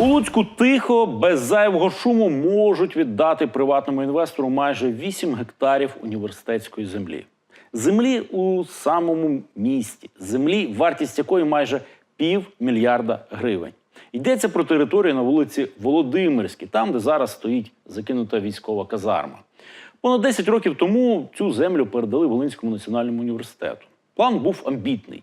У Луцьку тихо, без зайвого шуму можуть віддати приватному інвестору майже 8 гектарів університетської землі. Землі у самому місті, землі, вартість якої майже пів мільярда гривень. Йдеться про територію на вулиці Володимирській, там, де зараз стоїть закинута військова казарма. Понад 10 років тому цю землю передали Волинському національному університету. План був амбітний.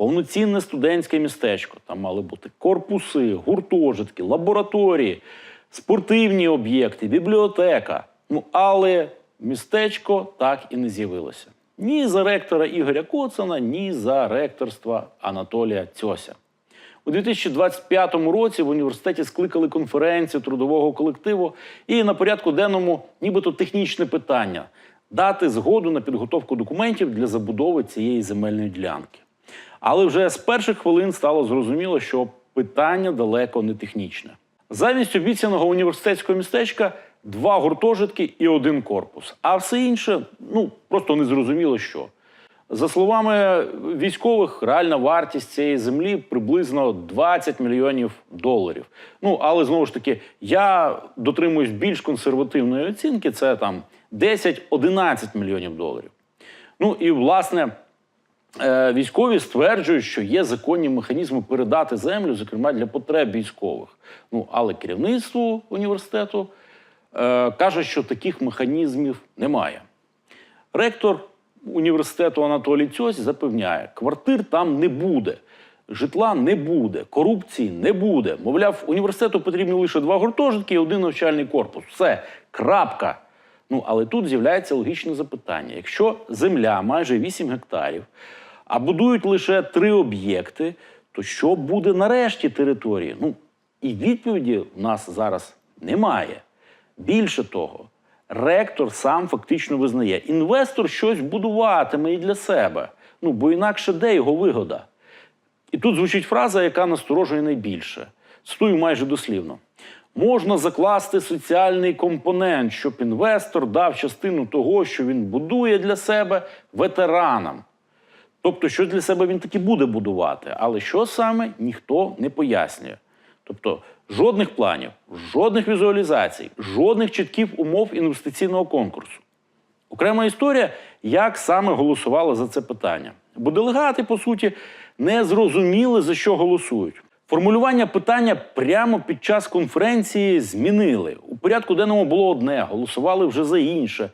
Повноцінне студентське містечко. Там мали бути корпуси, гуртожитки, лабораторії, спортивні об'єкти, бібліотека. Ну, але містечко так і не з'явилося. Ні за ректора Ігоря Коцана, ні за ректорства Анатолія Цьося. У 2025 році в університеті скликали конференцію трудового колективу, і на порядку денному нібито технічне питання дати згоду на підготовку документів для забудови цієї земельної ділянки. Але вже з перших хвилин стало зрозуміло, що питання далеко не технічне. Замість обіцяного університетського містечка два гуртожитки і один корпус. А все інше ну просто не зрозуміло що. За словами військових, реальна вартість цієї землі приблизно 20 мільйонів доларів. Ну але знову ж таки, я дотримуюсь більш консервативної оцінки. Це там 10-11 мільйонів доларів. Ну і власне. Е, Військові стверджують, що є законні механізми передати землю, зокрема для потреб військових. Ну але керівництво університету е, каже, що таких механізмів немає. Ректор університету Анатолій Цьось запевняє, квартир там не буде, житла не буде, корупції не буде. Мовляв, університету потрібні лише два гуртожитки і один навчальний корпус. Все, крапка. Ну, але тут з'являється логічне запитання: якщо земля майже 8 гектарів, а будують лише три об'єкти, то що буде на решті території? Ну, і відповіді в нас зараз немає. Більше того, ректор сам фактично визнає, інвестор щось будуватиме і для себе. Ну, бо інакше де його вигода? І тут звучить фраза, яка насторожує найбільше. Цитую майже дослівно. Можна закласти соціальний компонент, щоб інвестор дав частину того, що він будує для себе ветеранам. Тобто, що для себе він таки буде будувати, але що саме ніхто не пояснює. Тобто, жодних планів, жодних візуалізацій, жодних чітких умов інвестиційного конкурсу. Окрема історія, як саме голосували за це питання. Бо делегати, по суті, не зрозуміли, за що голосують. Формулювання питання прямо під час конференції змінили. У порядку денному було одне, голосували вже за інше,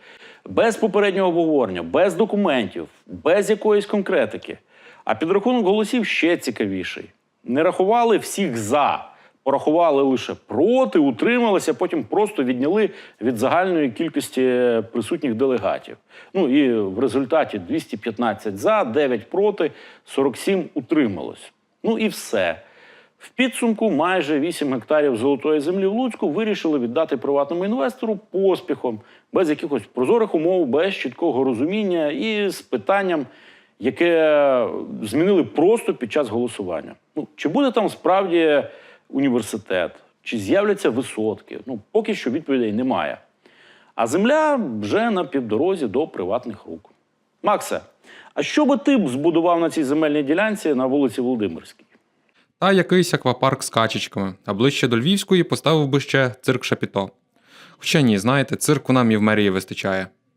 без попереднього обговорення, без документів, без якоїсь конкретики. А підрахунок голосів ще цікавіший. Не рахували всіх за, порахували лише проти, утрималися, потім просто відняли від загальної кількості присутніх делегатів. Ну і в результаті 215 за, 9 проти, 47 утрималось. Ну і все. В підсумку майже 8 гектарів золотої землі в Луцьку вирішили віддати приватному інвестору поспіхом, без якихось прозорих умов, без чіткого розуміння і з питанням, яке змінили просто під час голосування. Ну, чи буде там справді університет, чи з'являться висотки? Ну, поки що відповідей немає. А земля вже на півдорозі до приватних рук. Максе, а що би ти б збудував на цій земельній ділянці на вулиці Володимирській? Та якийсь аквапарк з качечками, а ближче до Львівської поставив би ще цирк Шапіто. Хоча ні, знаєте, цирку нам і в мерії вистачає.